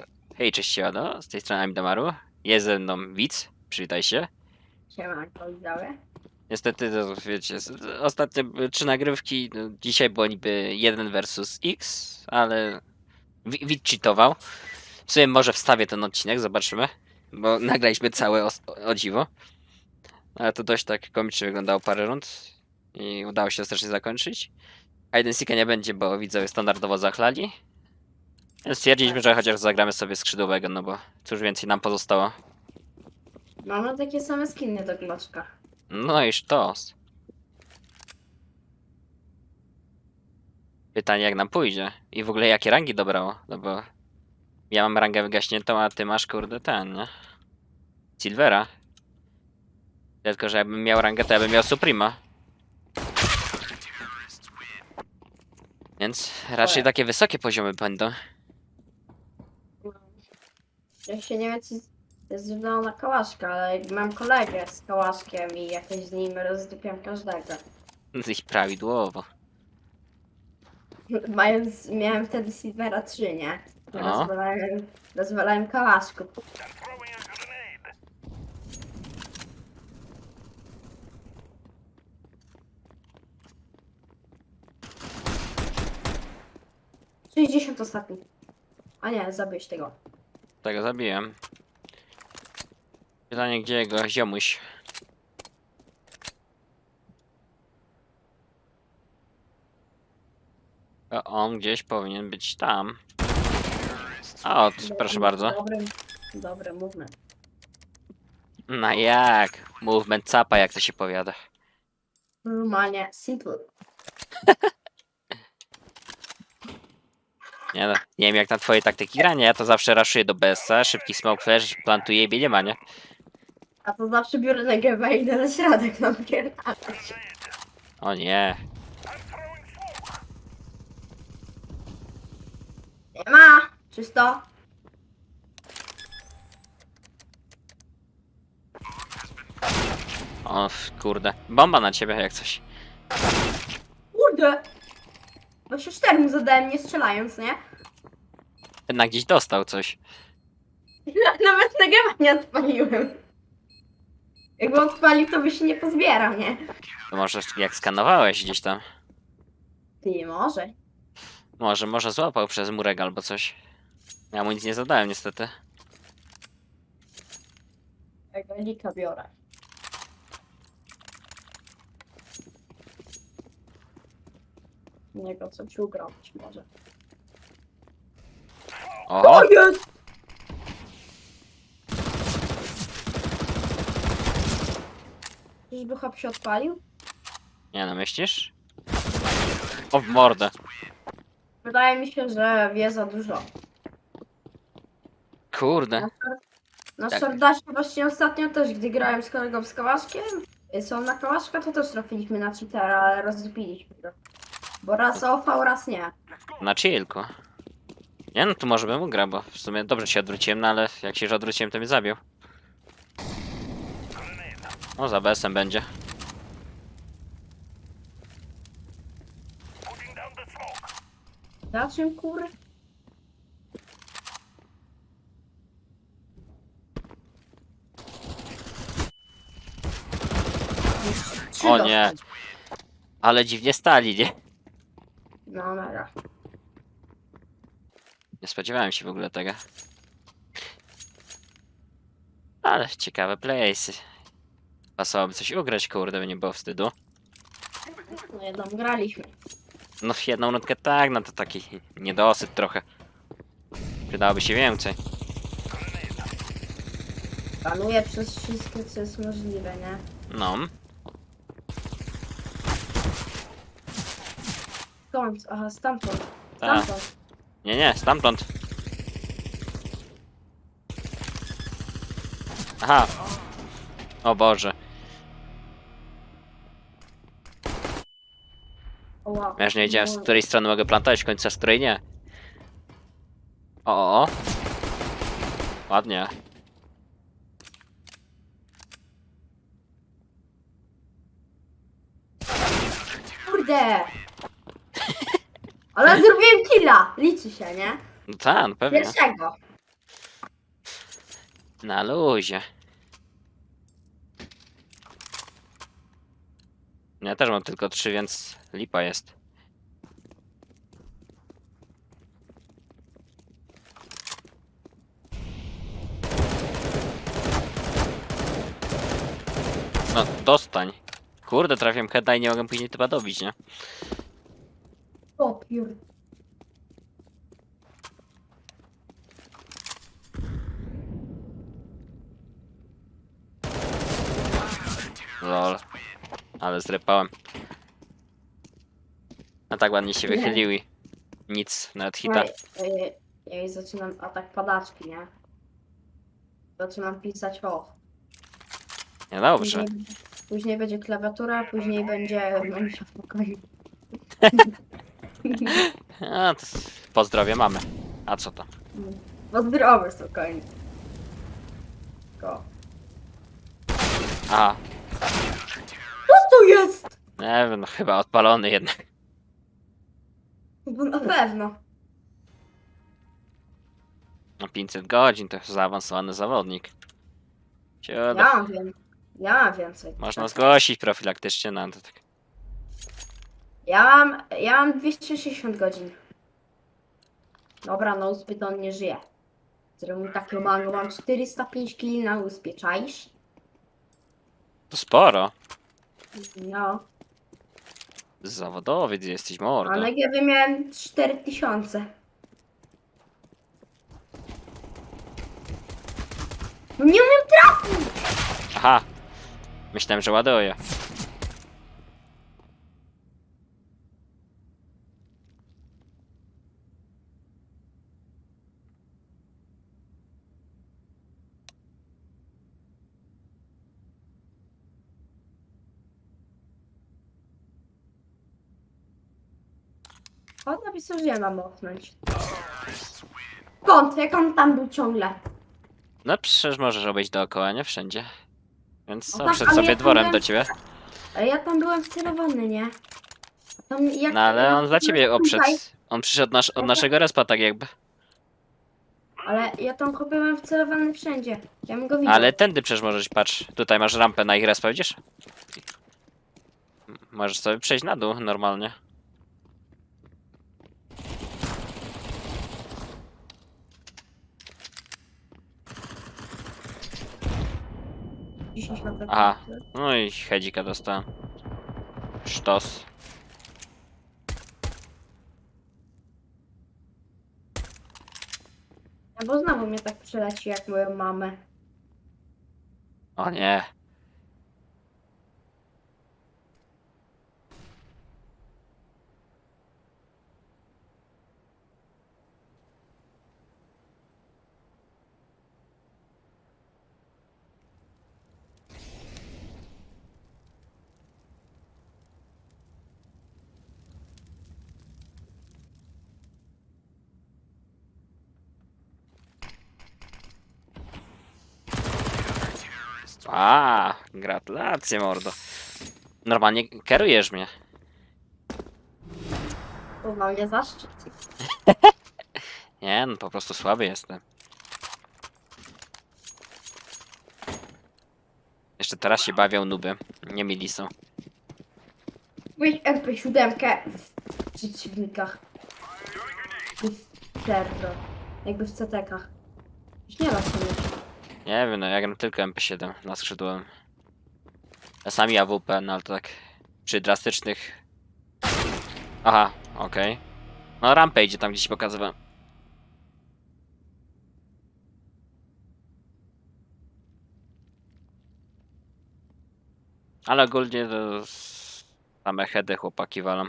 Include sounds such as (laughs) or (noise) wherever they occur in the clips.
to hej, cześć siemano, z tej strony Amidamaru. Jest ze mną widz, przywitaj się. Siemanko, widzowie. Niestety, no, wiecie, ostatnie trzy nagrywki, no, dzisiaj było niby 1 versus X, ale wi- widz cheatował. W sumie może wstawię ten odcinek, zobaczymy, bo nagraliśmy całe o, o dziwo. Ale to dość tak komicznie wyglądało parę rund i udało się ostatecznie zakończyć. A jeden sika nie będzie, bo widzowie standardowo zachlali. Więc stwierdziliśmy, że chociaż zagramy sobie skrzydłowego, no bo cóż więcej nam pozostało. Mamy takie same skiny do gloczka. No i sztos. Pytanie jak nam pójdzie. I w ogóle jakie rangi dobrało, no bo ja mam rangę wygaśniętą, a ty masz kurde ten, nie? Silvera. Tylko, że jakbym miał rangę, to ja bym miał Suprema. Więc raczej takie wysokie poziomy będą. Ja się nie wiem, co jest zielona kałaszka, ale mam kolegę z kałaszkiem i jakoś z nim rozdupiam każdego. I prawidłowo. (laughs) Mając, miałem wtedy Silvera 3, nie? No. Rozwalałem, rozwalałem kałaszku. Sześćdziesiąt ostatni. A nie, zabiłeś tego. Tego zabiłem. Pytanie, gdzie jego ziomuś? A on gdzieś powinien być tam. A, o, t- proszę bardzo. Dobry, dobry movement. No jak? Movement capa, jak to się powiada. Normalnie, simple. (laughs) Nie, no, nie wiem jak na twoje taktyki grania, ja to zawsze raszuję do BSA, szybki smoke flash, plantuję i bienie ma, nie? A to zawsze biorę na gębę i idę na środek napierdalać. O nie. Nie ma! Czysto. O, f- kurde. Bomba na ciebie jak coś. Kurde! 24 mu zadałem nie strzelając, nie? Jednak gdzieś dostał coś. Nawet na gębę nie odpaliłem. Jakby odpalił, to by się nie pozbierał, nie? To może jak skanowałeś gdzieś tam. Ty nie może. Może, może złapał przez murek albo coś. Ja mu nic nie zadałem niestety. Tego lika biorę. Niego coś ugrał być może. O! jest! Czyżby hop się odpalił? Nie no, myślisz? O, w mordę. Wydaje mi się, że wie za dużo. Kurde. Na, Tak. Właśnie ostatnio też, gdy grałem z kolegą z Kałaszkiem, y, są na Kałaszka, to też trafiliśmy na cheatera, ale rozbiliśmy go. Bo raz opał, raz nie. Na chillku. Nie no, tu może bym ugrał, bo w sumie dobrze się odwróciłem, no ale jak się już odwróciłem, to mnie zabił. O, za BS-em będzie. Za czym kur? Trzy O nie. Ale dziwnie stali, nie? No mega. Nie spodziewałem się w ogóle tego. Ale ciekawe playsy. Pasowałoby coś ugrać, kurde, by nie było wstydu. No jedną graliśmy. No jedną nutkę tak, no to taki niedosyt trochę. Przydałoby się więcej. Planuję przez wszystko, co jest możliwe, nie? No. Skąd? Aha, stamtąd. Ta. Stamtąd. Nie, nie, stamtąd. Aha. O Boże. O, wow. Ja już nie wiedziałem z No. której strony mogę plantować, w końcu z której nie. O, o, o. Ładnie. Kurde! Ale zrobiłem killa! Liczy się, nie? No tak, no pewnie. Pierwszego. Na luzie. Ja też mam tylko trzy, więc lipa jest. No, dostań. Kurde, trafiam heada i nie mogę później typa dobić, nie? Popiór. Lol. Ale zrypałem. A tak ładnie się Nie. wychyliły. Nic, nawet hita. Ja, ja, ja jej zaczynam atak padaczki, nie? Zaczynam pisać o. Nie dobrze. Później, później będzie klawiatura, później będzie menu w pokoju. (laughs) A, to pozdrowie mamy. A co to? Pozdrowy spokojnie. Go. Aha, Co to jest? nie wiem, no chyba odpalony jednak. Bo na pewno. No 500 godzin to zaawansowany zawodnik. Ciągle. Ja mam więcej. Ja mam więcej. Można zgłosić profilaktycznie na to tak. Ja mam, ja mam 260 godzin. Dobra, no uspie to on nie żyje. Zrobił takiego mango, mam 405 kili na uspie, czaisz? To sporo. No, Zawodowiec jesteś a mordo. na GW miałem 4000. No nie umiem trafić! Aha. Myślałem, że ładuje. On napisał, że ja mam mocnąć. Kąt, jak on tam był ciągle. No przecież możesz obejść dookoła, nie wszędzie. Więc No co, tak, przed ale sobie ja tam dworem byłem- do ciebie. Ale ja tam byłem wcelowany, nie? Tam jak, No ale on dla ciebie tutaj, On przyszedł nasz, od naszego respa tak jakby. Ale ja tam chłopie byłem wcelowany wszędzie. Ja bym go widział. Ale tędy przecież możesz, patrz, tutaj masz rampę na ich respa, widzisz? M- Możesz sobie przejść na dół normalnie. Dzisiaj na Aha. No i hedzika dostałem. Sztos. No bo znowu mnie tak przeleci jak moją mamę. O nie. A, gratulacje mordo. Normalnie kierujesz mnie. To na mnie zaszczyt. (laughs) Nie, no po prostu słaby jestem. Jeszcze teraz się bawią nuby. Nie mieli są. Weź MP7 w przeciwnikach. W. Jakby w CT-kach. Już nie mieć. Nie wiem, no ja gram tylko MP7 na skrzydłem. Czasami AWP, no ale to tak przy drastycznych... Aha, okej. No rampę idzie tam gdzieś pokazywałem. Ale ogólnie to same heady chłopaki walą.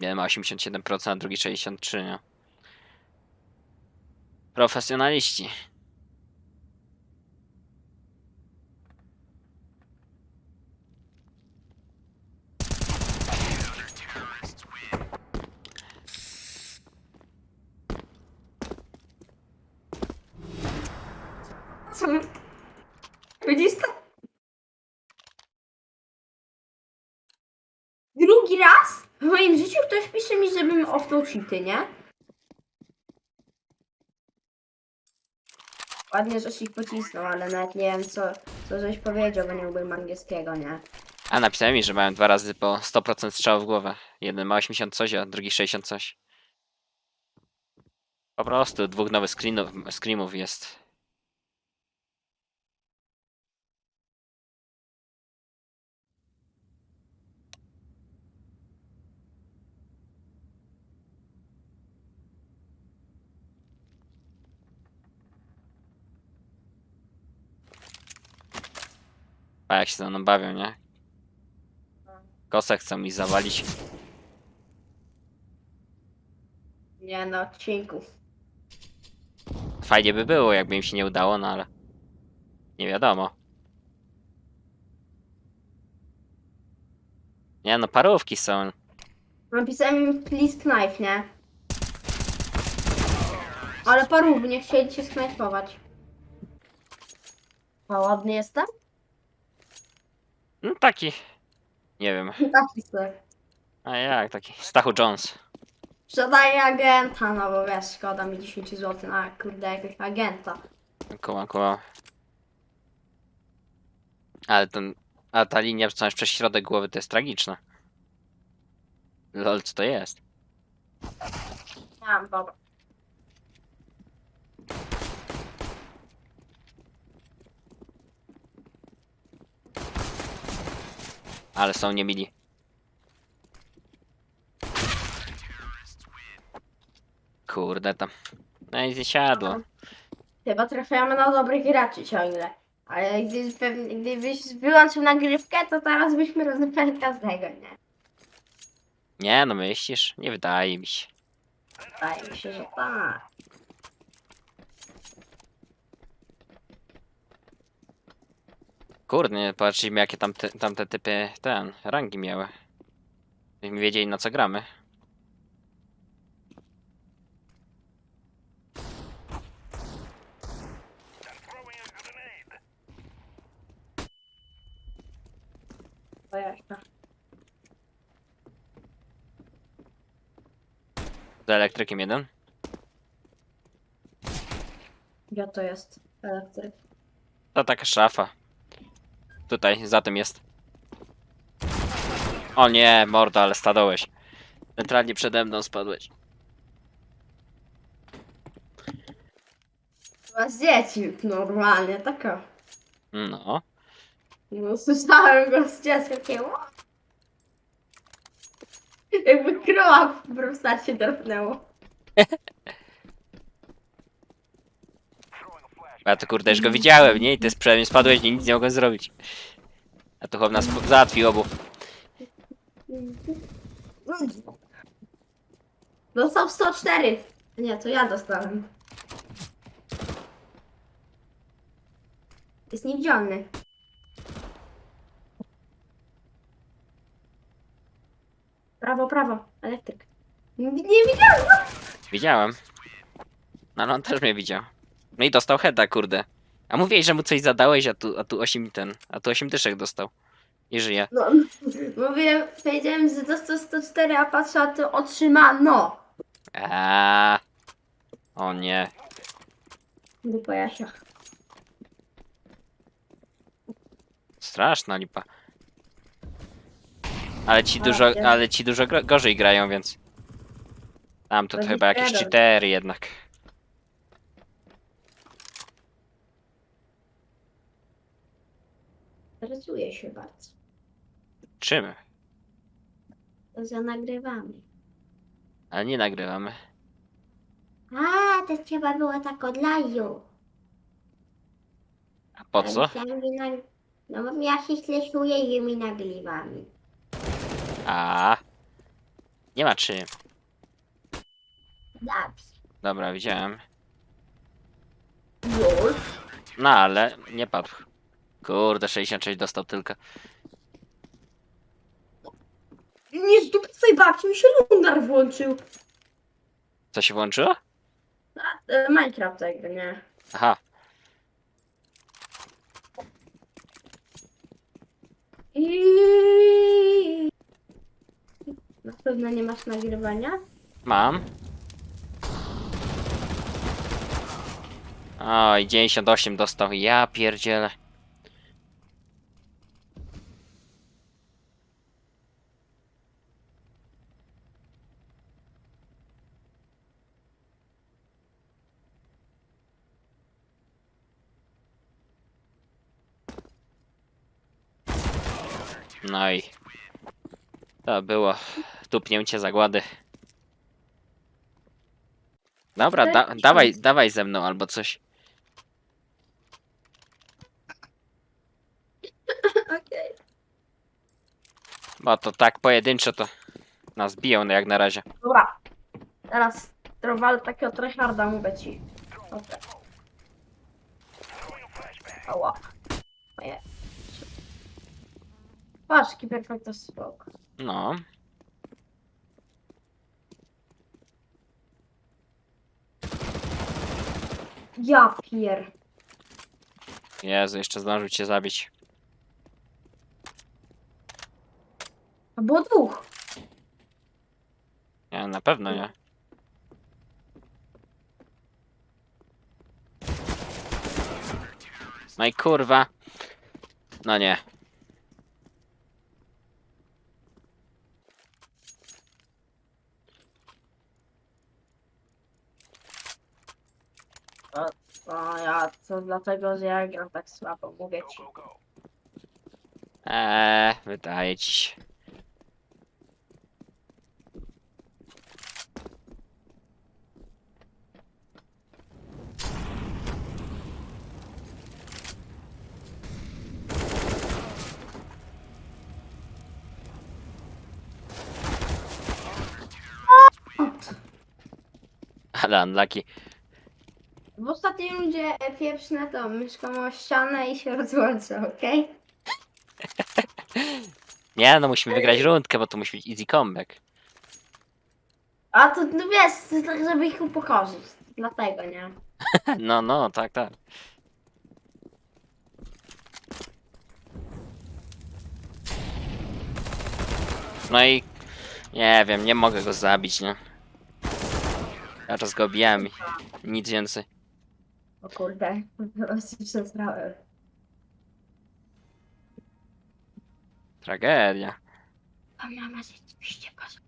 Jeden ma 87%, a drugi 63%, nie? Profesjonaliści. Co? Widzisz to? Drugi raz w moim życiu ktoś pisze mi, offnął cheaty, nie? Ładnie, żeś ich pocisnął, ale nawet nie wiem co, co żeś powiedział, bo nie umiem angielskiego, nie? A napisałem mi, że mają dwa razy po 100% strzał w głowę. Jeden ma 80 coś, a drugi 60 coś. Po prostu dwóch nowych screenów, screamów jest. A jak się ze mną bawią, nie? Kosę chcą mi zawalić. Nie na odcinku. Fajnie by było, jakby im się nie udało, no ale... Nie wiadomo. Nie no, parówki są. Napisałem im please knife, nie? Ale parów, nie chcieli cię sknajpować. A ładny jestem? No taki. Nie wiem. Taki sobie. A jak taki? Stachu Jones. Sprzedaję agenta, no bo wiesz, szkoda mi 10 zł na kurde jakiegoś agenta. Koła, koła. Ale ten... A ta linia masz przez środek głowy to jest tragiczna. Lol, co to jest? Mam, dobra. Ale są niemili. Kurde tam. No i zsiadło. Chyba trafiamy na dobrych graczy ciągle. Ale gdy, pewnie, gdybyś wyłączył nagrywkę, to teraz byśmy rozebrali każdego, nie? Nie no, myślisz? Nie wydaje mi się. Wydaje mi się, że tak. Kurde, patrzyliśmy jakie tam te, tamte typy, ten, rangi miały. Byśmy wiedzieli na co gramy. To jeszcze. Z elektrykiem jeden. Gdzie to jest? Elektryk. To taka szafa. Tutaj, za tym jest. O nie, morda, ale stanąłeś. Centralnie przede mną spadłeś. Z dzieci, normalnie, taka. No. No, słyszałem go z dziecka, takie "Ło!" Jakby krowa w drapnęło. (laughs) Ja to kurde, już go widziałem, nie? I ty przede mnie spadłeś, nic nie mogłem zrobić. A tu chłop nas po- załatwił obu. Dostał 104. Nie, to ja dostałem. Jest niewidzialny. Prawo, prawo, elektryk. Nie, nie widziałem! Widziałem. No ale on też mnie widział. No i dostał heada, kurde. A mówiłeś, że mu coś zadałeś, a tu, a tu 8 ten, a tu 8 dyszek dostał. I żyje. No, mówiłem, powiedziałem, że dostał 104, a patrzę, a to otrzymano. Aaaa. O nie. Dupa Jasia. Straszna lipa. Ale ci A, dużo, wiem. ale ci dużo gro- gorzej grają, więc. Tam to Pewnie chyba jakieś cheater. cheatery jednak. Interesuje się bardzo. Czym? To za nagrywamy. Ale nie nagrywamy. A, to trzeba było tak od laju. A po co? No bo ja się stresuję, że mi nagrywamy. A. Nie ma czym. Dobrze. Dobra, widziałem. Już? No ale nie padł. Kurde, 66 dostał tylko. Nie z dupy twojej babci mi się lunar włączył. Co się włączyło? A, e, Minecraft jakby, nie? Aha. I... Na pewno nie masz nagrywania? Mam. Oj, 98 dostał. Ja pierdzielę. No i to było tupnięcie zagłady. Dobra, da, dawaj, dawaj ze mną albo coś. (laughs) Okej. Bo to tak pojedynczo to nas biją jak na razie. Dobra. Teraz trowal takiego tryharda mówię ci. Dobra. Ała. Patrz, jaki perfekto smok. No. Ja pier. Jezu, jeszcze zdążył cię zabić. To było dwóch. Nie, na pewno nie. No i kurwa. No nie. No ja, to dlatego, że ja gram tak słabo, mówię ci. Eee, wydaje ci się. Ale unlucky. W ostatniej rundzie pieprzne to myszką o ścianę i się rozłączę, okej? (laughs) Nie, no musimy wygrać rundkę, bo to musi być easy comeback. A to, no wiesz, to jest tak, żeby ich upokorzyć. Dlatego, nie? (laughs) No, no, tak, tak. No i nie wiem, nie mogę go zabić, nie? Teraz go bijam i nic więcej. O kurde, właśnie przesrałem. Tragedia. A mama rzeczywiście poszła.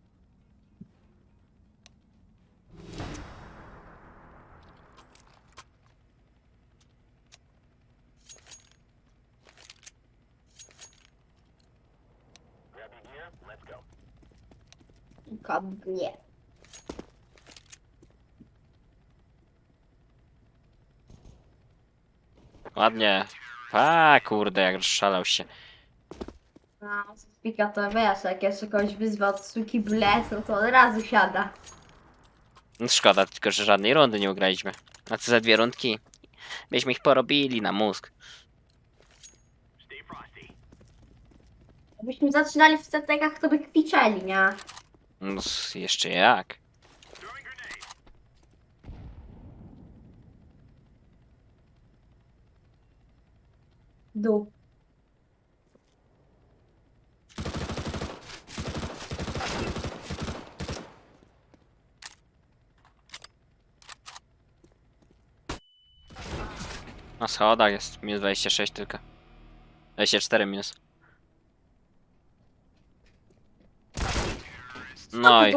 Godnie. Ładnie. A kurde, jak rozszalał się. A spika to wiesz, jak jeszcze kogoś wyzwa od suki blet, no to od razu siada. No szkoda, tylko że żadnej rundy nie ugraliśmy. A co za dwie rundki? Byśmy ich porobili na mózg. Gdybyśmy zaczynali w cetekach, to by kwiczeli, nie? No, s- jeszcze jak. Dół. Na schodach jest minus 26 tylko. 24 minus. No ty i.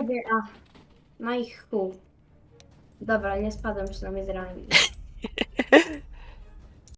No i chuj. Dobra, nie spadłem przynajmniej z rangi. (laughs)